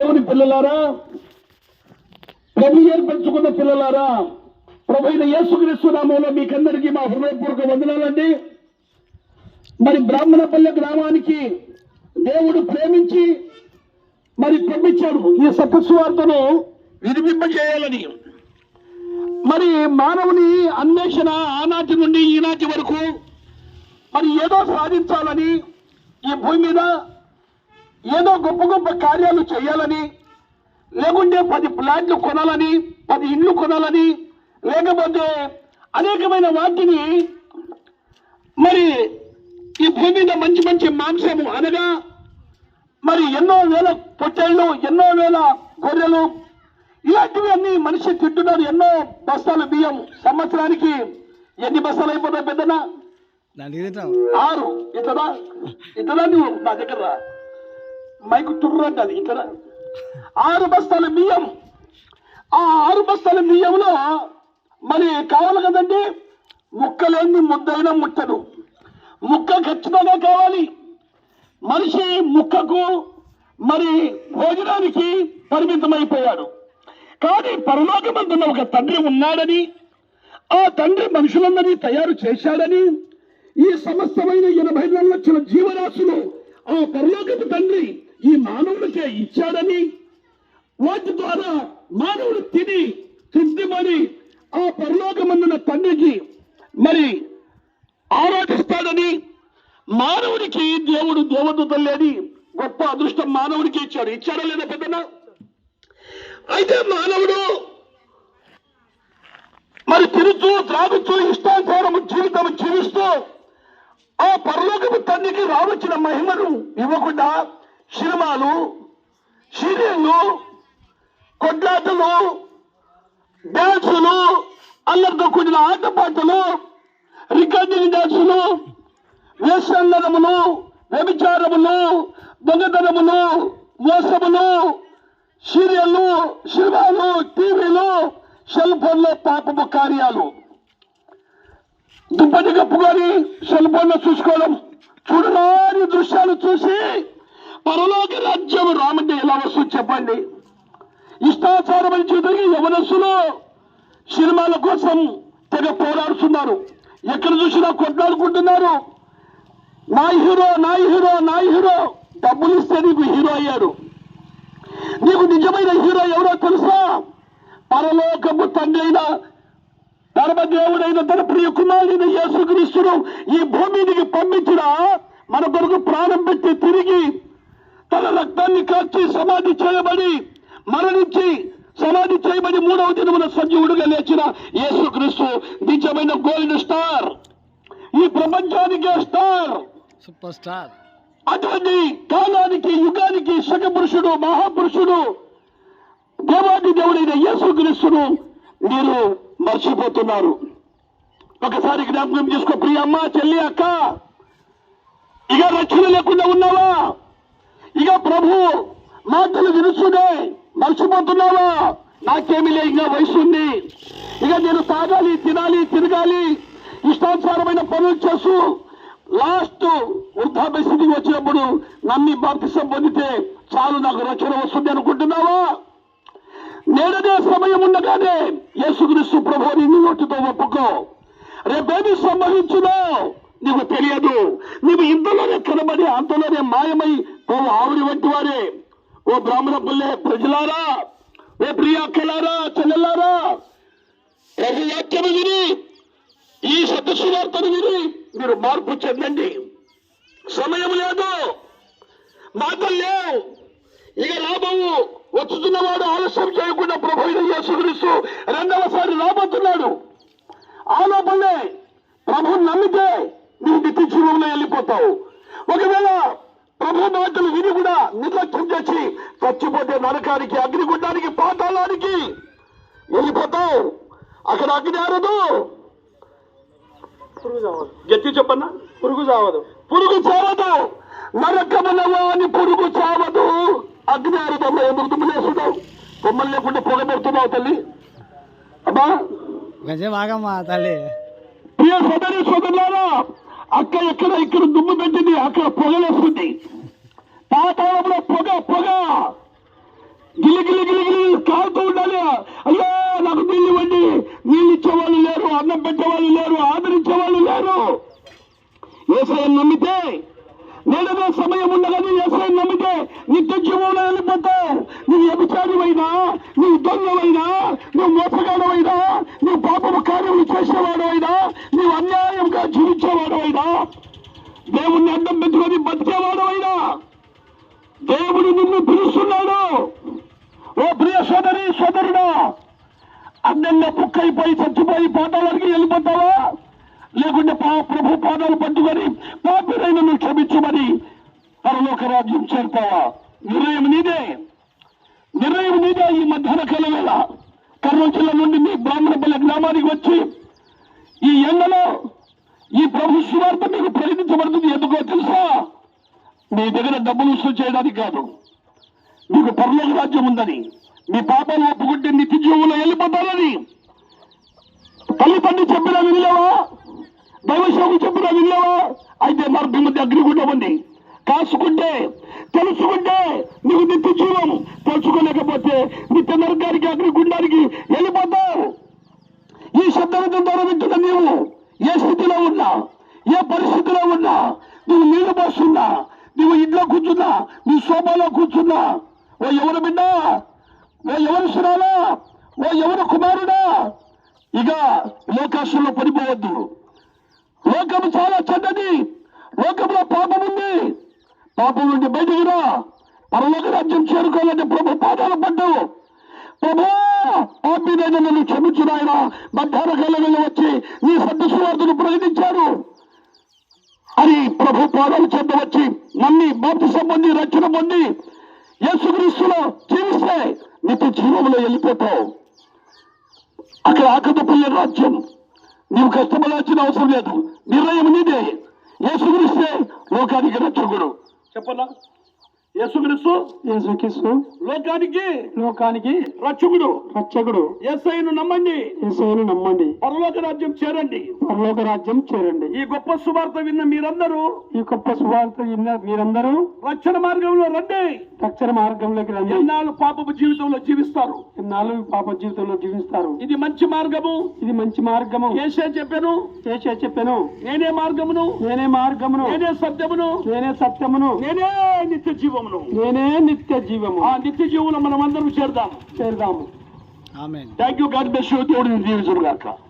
దేవుని పిల్లలారా ప్రభు ఏర్పరచుకున్న పిల్లలారా ప్రభు అయిన యేసుక్రీస్తు నామంలో మీకందరికీ మా హృదయపూర్వక వందనాలండి. మరి బ్రాహ్మణపల్లె గ్రామానికి దేవుడు ప్రేమించి మరి పంపించాడు. ఈ సత్యస్వార్తను వినిపింపజేయాలని. మరి మానవుని అన్వేషణ ఆనాటి నుండి ఈనాటి వరకు మరి ఏదో సాధించాలని ఈ భూమి మీద ఏదో గొప్ప గొప్ప కార్యాలు చేయాలని లేకుంటే పది ప్లాట్లు కొనాలని పది ఇండ్లు కొనాలని లేకపోతే అనేకమైన వాటిని మరి ఈ భూమి మీద మంచి మంచి మాంసము అనగా మరి ఎన్నో వేల పొట్టేళ్ళు ఎన్నో వేల గొర్రెలు ఇలాంటివి అన్ని మనిషి తింటున్నారు ఎన్నో బస్తాలు బియ్యం సంవత్సరానికి. ఎన్ని బస్తాలు అయిపోతాయి పెద్దనా ఆరు. ఇతరా ఇతరా నువ్వు? నా దగ్గర. మైకు తుర్రు అంటాది ఇతర ఆరు బస్తాల బియ్యం. ఆ ఆరు బస్తాల బియ్యంలో మరి కావాలి కదండి? ముక్కలేని ముద్దైన ముట్టడు ముక్క ఖచ్చితంగా కావాలి. మనిషి ముక్కకు మరి భోజనానికి పరిమితమైపోయాడు. కానీ పరలోకమందున్న ఒక తండ్రి ఉన్నాడని ఆ తండ్రి మనుషులందరినీ తయారు చేశాడని ఈ సమస్తమైన ఎనభై రెండు లక్షల జీవరాశులు ఆ పరలోకపు తండ్రి మనుషులకే ఇచ్చాడని వాటి ద్వారా మానవుడు తిని తృప్తిమని ఆ పరలోకమందున తండ్రికి మరి ఆరాధిస్తాడని మానవుడికి దేవుడు దేవదూతలు లేని గొప్ప అదృష్టం మానవుడికి ఇచ్చాడు. ఇచ్చాడా లేదా పెద్దన అయితే మానవుడు మరి తిరుగుతూ త్రాగుతూ ఇష్టానుసారము జీవితం జీవిస్తూ ఆ పరలోకపు తండ్రికి రావచ్చిన మహిమను ఇవ్వకుండా సినిమాలు సీరియళ్ళు కొట్లాటలు డ్యాన్సులు అల్లరితో కూడిన ఆటపాటలు రికార్డింగ్ డ్యాన్సులు వేషన్నదములు వ్యభిచారములు దొంగతనములు మోసములు సీరియళ్ళు సినిమాలు టీవీలు సెల్ ఫోన్లో పాపపు కార్యాలు. దుప్పటి కప్పుకొని సెల్ ఫోన్లో చూసుకోవడం చూడరాని దృశ్యాలు చూసి పరలోక రాజ్యం రామంటే ఎలా వస్తుంది చెప్పండి? ఇష్టాచారమైన జీవితంగా యవనస్సులో సినిమాల కోసం తెగ పోరాడుతున్నారు. ఎక్కడ చూసినా కొట్లాడుకుంటున్నారు. నా హీరో నా హీరో నా హీరో డబ్బులు ఇస్తే నీకు హీరో అయ్యాడు నీకు నిజమైన హీరో ఎవరో తెలుసా? పరలోకము తండ్రి అయిన ధర్మదేవుడైన తన ప్రియ కుమారుడైన యేసుక్రీస్తును ఈ భూమికి పంపించిన మన కొరకు ప్రాణం పెట్టి తిరిగి తన రక్తాన్ని కాచి సమాధి చేయబడి మరణించి సమాధి చేయబడి మూడవ దినమున సజీవుడుగా లేచిన యేసుక్రీస్తు నిజమైన గోల్డ్ స్టార్. ఈ ప్రపంచానికే స్టార్. Super star. అటువంటి కాలానికి యుగానికి పురుషుడు మహాపురుషుడు దేవాది దేవుడైన యేసుక్రీస్తును మీరు మర్చిపోతున్నారు. ఒకసారి జ్ఞాపకం చేసుకో ప్రియ అమ్మ చెల్లి అక్క. ఇక రక్షణ లేకుండా ఉన్నావా? ఇక ప్రభు మాటలు వినుచునే మర్చిపోతున్నావా? నాకేమీ లే ఇంకా వయసు ఉంది. ఇక నేను తాగాలి తినాలి తిరగాలి. ఇష్టానుసారమైన పనులు చేస్తూ లాస్ట్ వృద్ధాప్య స్థితికి వచ్చినప్పుడు నమ్మి బాప్తిసం పొందితే చాలు నాకు రక్షణ వస్తుంది అనుకుంటున్నావా? నేడనే సమయం ఉండగానే యేసుక్రీస్తు ప్రభుని నీ నోటితో ఒప్పుకో. రేపేమి సంభవించునో నీకు తెలియదు. నీవు ఇంతలోనే కనబడి అంతలోనే మాయమై ఓ ఆవిడ వంటి వారే ఓ బ్రాహ్మణ పుల్లే ప్రజలారా ఓ ప్రియ అక్కలారా చెల్లెలారా ప్రభు వాక్యము విని ఈ సత్యసువార్తను విని మీరు మార్పు చెందండి. సమయం లేదు మాటలు లేవు. ఇక రాబోవు వచ్చుతున్నవాడు ఆలస్యం చేయకుండా ప్రభు యేసుక్రీస్తు రెండవసారి రాబోతున్నాడు. ఆ లోపలే ప్రభుని నమ్మితే నువ్వు నిత్య జీవంలో వెళ్ళిపోతావు. ఒకవేళ మాటలు విని కూడా నిర్లక్ష్యం చేసి చచ్చిపోతే నరకానికి అగ్నిగుండానికి పాతాళానికి వెళ్ళిపోతావు. అక్కడ అగ్ని ఆరదు. గట్టి చెప్పన్నా? పురుగు చావదు. పురుగు చావదు. నరకమునవా అని పురుగు చావదు. అగ్ని ఆరుదమ్మ ఎందుకు దుమ్ములేస్తున్నావు కొమ్మలు లేకుండా పొగ పెడుతున్నావు తల్లి. ఆగమ్మా తల్లి. ప్రియ సోదరి సోదరులారా అక్క ఎక్కడ ఇక్కడ దుమ్ము పెట్టింది? అక్కడ పొగలేస్తుంది పాతాళంలో పొగ పొగ. అయ్యో నాకు నీళ్ళు ఇవ్వండి. నీళ్ళు ఇచ్చేవాళ్ళు లేరు అన్నం పెట్టేవాళ్ళు లేరు ఆదరించేవాళ్ళు లేరు. వ్యవసాయం నమ్మితే నేడనే సమయం ఉండగానే ఏసఐని నమ్మితే నిత్య జీవంలో వెళ్ళిపోతావు నువ్వు వ్యభిచారివైనా నువ్వు దొంగవైనా నువ్వు మోసగాడవైనా నువ్వు పాపము కార్యములు చేసేవాడవైనా నువ్వు అన్యాయంగా జీవించేవాడవైనా దేవుణ్ణి అడ్డం పెట్టుకొని బతికేవాడవైనా దేవుడు నిన్ను పిలుస్తున్నాడు. ఓ ప్రియ సోదరి సోదరుడా అన్నంగా బుక్కైపోయి చచ్చిపోయి పాదాలకి వెళ్ళిపోతావా? లేకుంటే పా ప్రభు పాదాలు పట్టుకొని పాపిరైన నువ్వు క్షమించమని పరలోక రాజ్యం చేరుతావా? నిర్ణయం నీదే. నిర్ణయం నీదే ఈ మధ్యాహ్న కాల వేళ. కర్నూలు జిల్లా నుండి మీ బ్రాహ్మణపల్లి గ్రామానికి వచ్చి ఈ ఎండలో ఈ ప్రభు శివార్థం మీకు ప్రకటించబడుతుంది. ఎందుకో తెలుసా? మీ దగ్గర డబ్బులు వసూలు చేయడానికి కాదు. మీకు పరలోక రాజ్యం ఉందని మీ పాపాలు ఒప్పుకుంటే నిత్య జీవులు వెళ్ళిపోతారని. తల్లిపండి చెప్పినా వినలేవా? దైవశోకు చెప్పినా వినలేవా? అయితే మార్గం మధ్య అగ్నిగుండం ఉంది. కాసుకుంటే తెలుసుకుంటే నీకు నిత్య జీవం తెలుసుకోలేకపోతే నిత్య నరకానికి అగ్నిగుండానికి వెళ్ళిపోతావు ఈ శబ్దం ద్వారా వింటున్న నీవు ఏ స్థితిలో ఉన్నా ఏ పరిస్థితిలో ఉన్నా నువ్వు నీళ్ళు పోస్తున్నా నువ్వు ఇంట్లో కూర్చున్నా నువ్వు సోమాలో కూర్చున్నా ఓ ఎవరు బిడ్డా? ఓ ఎవరు సురాలా? ఓ ఎవరు కుమారుడా? ఇక లోకాశంలో పడిపోవద్దు. లోకము చాలా చెడ్డది. లోకంలో పాపం ఉంది. పాపం నుండి బయటికి రా. పరలోక రాజ్యం చేరుకోవాలంటే ప్రభు పాదాలు పడ్డు ప్రభు పాపినైన నన్ను క్షమించు మధ్యాహ్న కాలంలో వచ్చి నీ సత్య సువార్తను ప్రకటించారు. అని ప్రభు పాదాలు చెంద వచ్చి నమ్మి బాప్తిసం పొంది రక్షణ పొంది యేసుక్రీస్తులో జీవిస్తే నిత్య జీవంలో వెళ్ళిపోతావు. అక్కడ ఆకతపల్లి రాజ్యం నీవు కష్టపడాల్సిన అవసరం లేదు నిర్ణయం నీదే. యేసుక్రీస్తే లోకానికి రక్షకుడు. చెప్పనా? యేసుక్రీస్తు యేసుక్రీస్తు లోకానికి లోకానికి రక్షకుడు. రక్షకుడు. యేసయ్యను నమ్మండి. యేసుని నమ్మండి. పరలోక రాజ్యం చేరండి. పరలోక రాజ్యం చేరండి. ఈ గొప్ప సువార్త విన్న మీరందరూ ఈ గొప్ప సువార్త విన్న మీరందరూ రక్షణ మార్గంలో రండి. రక్షణ మార్గంలోకి రండి. ఎన్నాళ్ళు పాపపు జీవితంలో జీవిస్తారు? ఇన్నాళ్ళు పాప జీవితంలో జీవిస్తారు? ఇది మంచి మార్గము. ఇది మంచి మార్గము. ఏసే చెప్పాను. చేసే చెప్పాను. నేనే మార్గమును. నేనే మార్గమును. నేనే సత్యమును. నేనే సత్యమును. నేనే నిత్య జీవమును. నేనే నిత్య జీవము. ఆ నిత్య జీవులు మనం అందరం చేరుదాం చేరుదాము. ఆమెన్. థ్యాంక్ యూ గాడ్ బెస్ట్ దేవుడిని దీవించుగాక